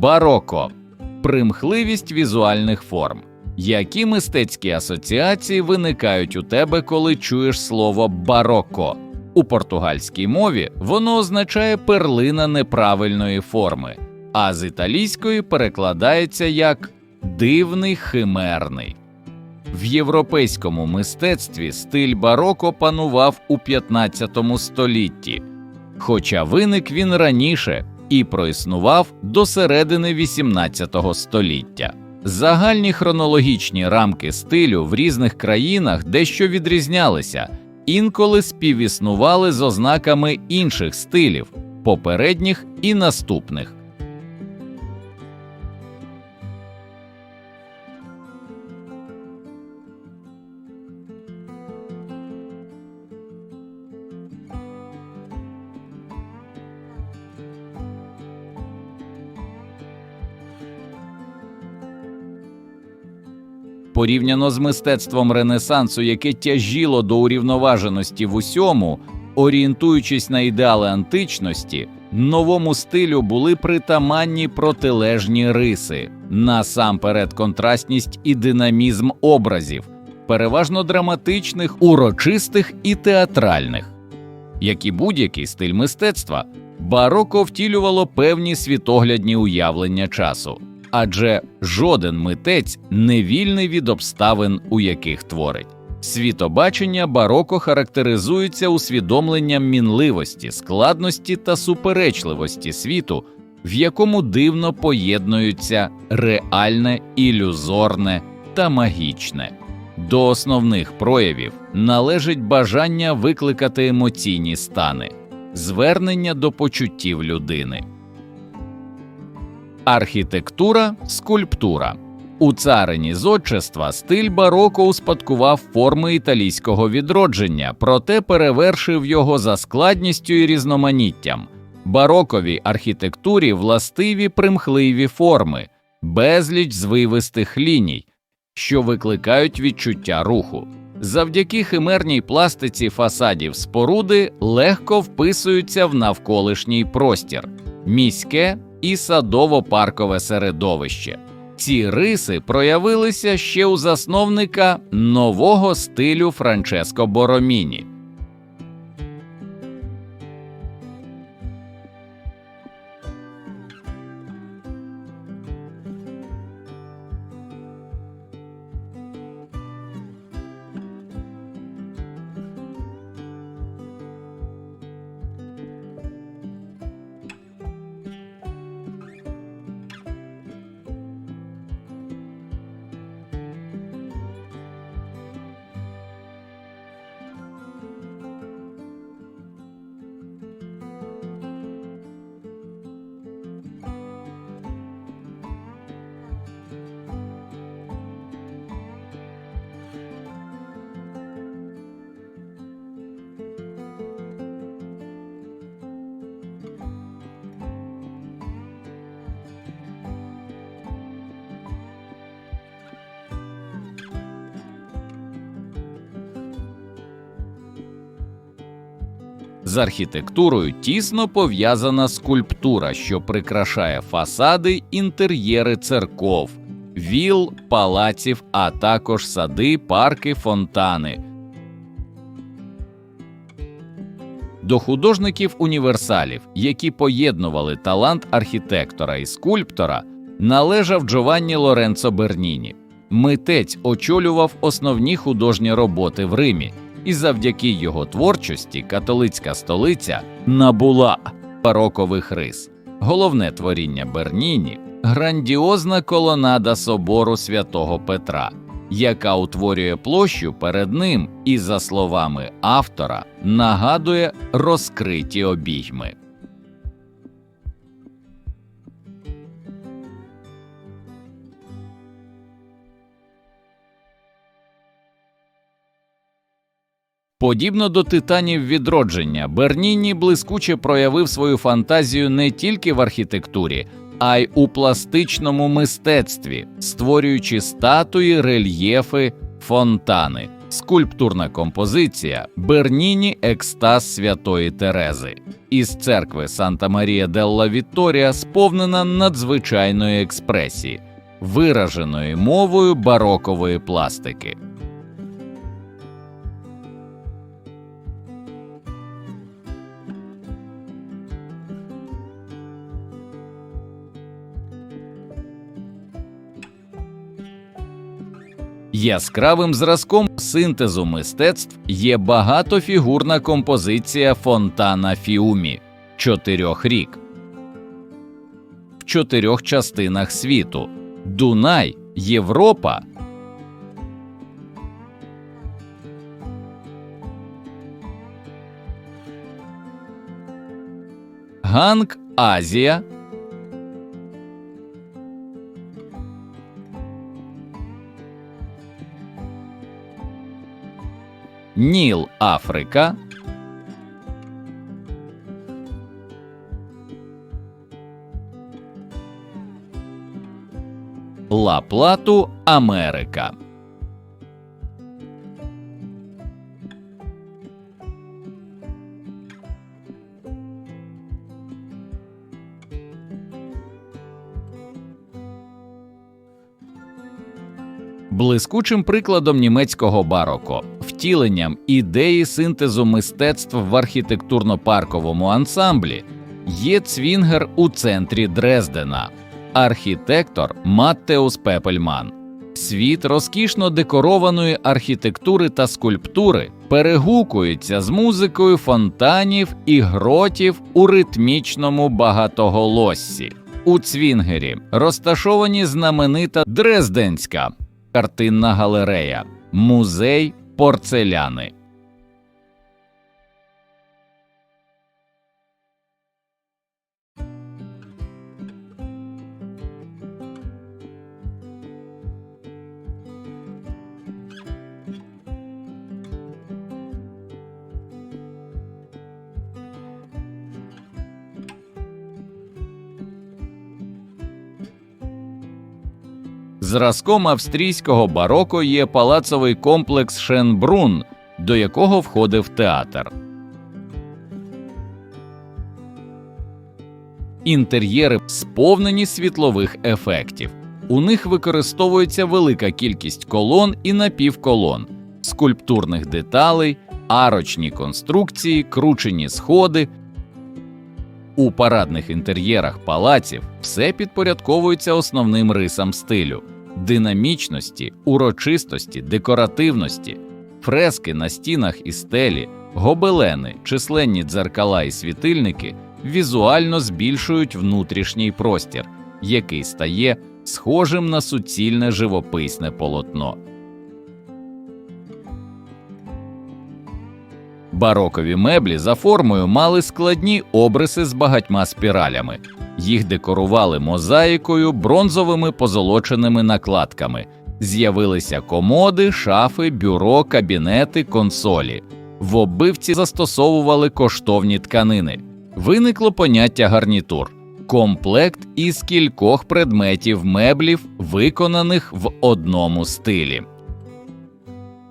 Бароко примхливість візуальних форм. Які мистецькі асоціації виникають у тебе, коли чуєш слово бароко? У португальській мові воно означає перлина неправильної форми, а з італійської перекладається як дивний химерний. В європейському мистецтві стиль бароко панував у 15 столітті, хоча виник він раніше і проіснував до середини 18 століття. Загальні хронологічні рамки стилю в різних країнах дещо відрізнялися, інколи співіснували з ознаками інших стилів, попередніх і наступних. Порівняно з мистецтвом Ренесансу, яке тяжіло до урівноваженості в усьому, орієнтуючись на ідеали античності, новому стилю були притаманні протилежні риси, насамперед контрастність і динамізм образів, переважно драматичних, урочистих і театральних. Як і будь-який стиль мистецтва, бароко втілювало певні світоглядні уявлення часу адже жоден митець не вільний від обставин, у яких творить. Світобачення бароко характеризується усвідомленням мінливості, складності та суперечливості світу, в якому дивно поєднуються реальне, ілюзорне та магічне. До основних проявів належить бажання викликати емоційні стани, звернення до почуттів людини. Архітектура, скульптура у царині зодчества стиль бароко успадкував форми італійського відродження, проте перевершив його за складністю і різноманіттям. Бароковій архітектурі властиві примхливі форми, безліч звивистих ліній, що викликають відчуття руху. Завдяки химерній пластиці фасадів споруди легко вписуються в навколишній простір, міське і садово-паркове середовище. Ці риси проявилися ще у засновника нового стилю Франческо Бороміні. З архітектурою тісно пов'язана скульптура, що прикрашає фасади, інтер'єри церков, віл, палаців, а також сади, парки, фонтани. До художників універсалів, які поєднували талант архітектора і скульптора, належав Джованні Лоренцо Берніні. Митець очолював основні художні роботи в Римі і завдяки його творчості католицька столиця набула барокових рис. Головне творіння Берніні грандіозна колонада собору святого Петра, яка утворює площу перед ним і, за словами автора, нагадує розкриті обійми. Подібно до титанів відродження, Берніні блискуче проявив свою фантазію не тільки в архітектурі, а й у пластичному мистецтві, створюючи статуї, рельєфи, фонтани. скульптурна композиція Берніні Екстаз Святої Терези із церкви Санта Марія Делла Вітторія сповнена надзвичайної експресії, вираженої мовою барокової пластики. Яскравим зразком синтезу мистецтв є багатофігурна композиція фонтана Фіумі чотирьох рік в чотирьох частинах світу: Дунай, Європа. Ганг Азія. Ніл Африка. Ла Плату Америка. Блискучим прикладом німецького бароко, втіленням ідеї синтезу мистецтв в архітектурно-парковому ансамблі є цвінгер у центрі Дрездена, архітектор Маттеус Пепельман. Світ розкішно декорованої архітектури та скульптури перегукується з музикою фонтанів і гротів у ритмічному багатоголоссі. У Цвінгері розташовані знаменита Дрезденська картинна галерея, музей порцеляни. Зразком австрійського бароко є палацовий комплекс Шенбрун, до якого входив театр. Інтер'єри сповнені світлових ефектів. У них використовується велика кількість колон і напівколон, скульптурних деталей, арочні конструкції, кручені сходи. У парадних інтер'єрах палаців все підпорядковується основним рисам стилю динамічності, урочистості, декоративності, фрески на стінах і стелі, гобелени, численні дзеркала і світильники візуально збільшують внутрішній простір, який стає схожим на суцільне живописне полотно. Барокові меблі за формою мали складні обриси з багатьма спіралями. Їх декорували мозаїкою, бронзовими позолоченими накладками. З'явилися комоди, шафи, бюро, кабінети, консолі. В оббивці застосовували коштовні тканини. Виникло поняття гарнітур комплект із кількох предметів меблів, виконаних в одному стилі.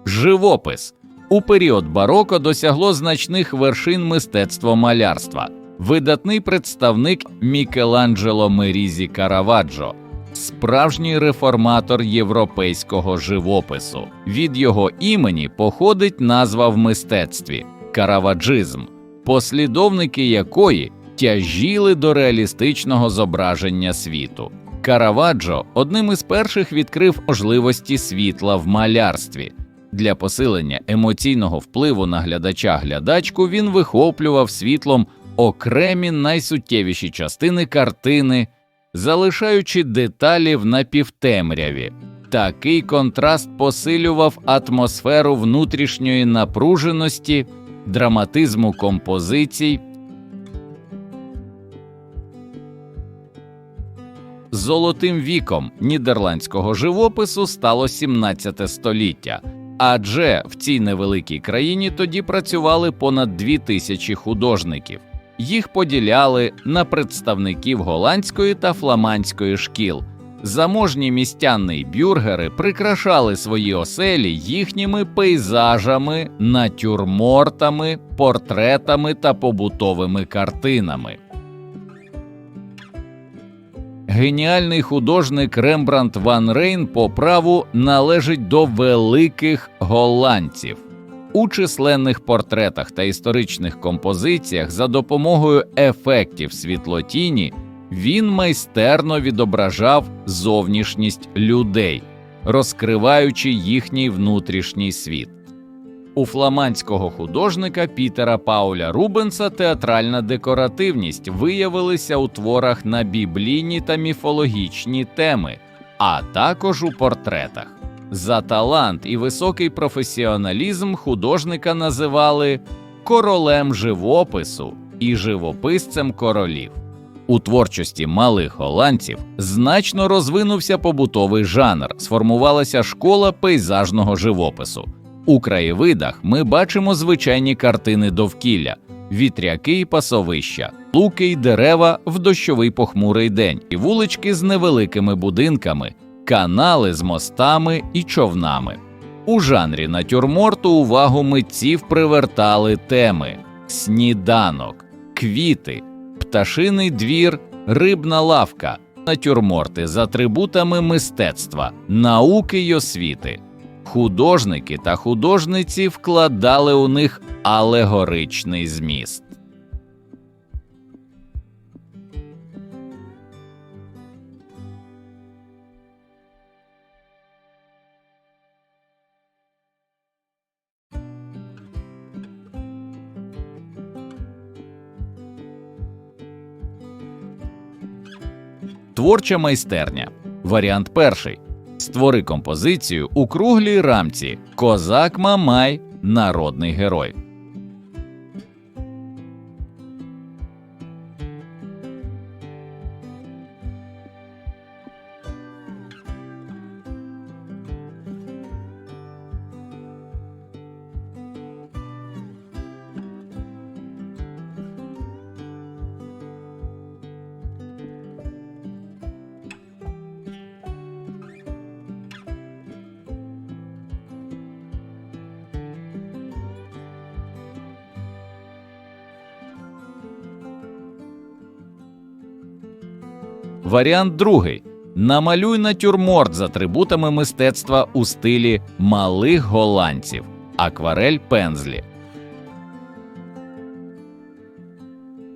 Живопис у період бароко досягло значних вершин мистецтва малярства. Видатний представник Мікеланджело Мерізі Караваджо, справжній реформатор європейського живопису. Від його імені походить назва в мистецтві караваджизм, послідовники якої тяжіли до реалістичного зображення світу. Караваджо одним із перших відкрив можливості світла в малярстві. Для посилення емоційного впливу на глядача-глядачку він вихоплював світлом окремі найсуттєвіші частини картини, залишаючи деталі в напівтемряві. Такий контраст посилював атмосферу внутрішньої напруженості, драматизму композицій. Золотим віком нідерландського живопису стало 17 століття, адже в цій невеликій країні тоді працювали понад дві тисячі художників. Їх поділяли на представників голландської та фламандської шкіл, Заможні містяни й бюргери прикрашали свої оселі їхніми пейзажами, натюрмортами, портретами та побутовими картинами. Геніальний художник Рембрандт Ван Рейн по праву належить до великих голландців. У численних портретах та історичних композиціях за допомогою ефектів світлотіні він майстерно відображав зовнішність людей, розкриваючи їхній внутрішній світ. У фламандського художника Пітера Пауля Рубенса театральна декоративність виявилася у творах на біблійні та міфологічні теми, а також у портретах. За талант і високий професіоналізм художника називали королем живопису і живописцем королів. У творчості малих голландців значно розвинувся побутовий жанр, сформувалася школа пейзажного живопису. У краєвидах ми бачимо звичайні картини довкілля, вітряки й пасовища, луки й дерева в дощовий похмурий день, і вулички з невеликими будинками, канали з мостами і човнами. У жанрі натюрморту увагу митців привертали теми: сніданок, квіти, пташиний двір, рибна лавка, натюрморти з атрибутами мистецтва, науки й освіти. Художники та художниці вкладали у них алегоричний зміст. Творча майстерня. Варіант перший. Створи композицію у круглій рамці Козак Мамай народний герой. Варіант другий. Намалюй натюрморт з атрибутами мистецтва у стилі малих голландців. Акварель пензлі.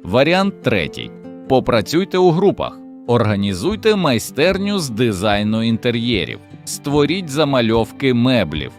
Варіант третій. Попрацюйте у групах. Організуйте майстерню з дизайну інтер'єрів. Створіть замальовки меблів.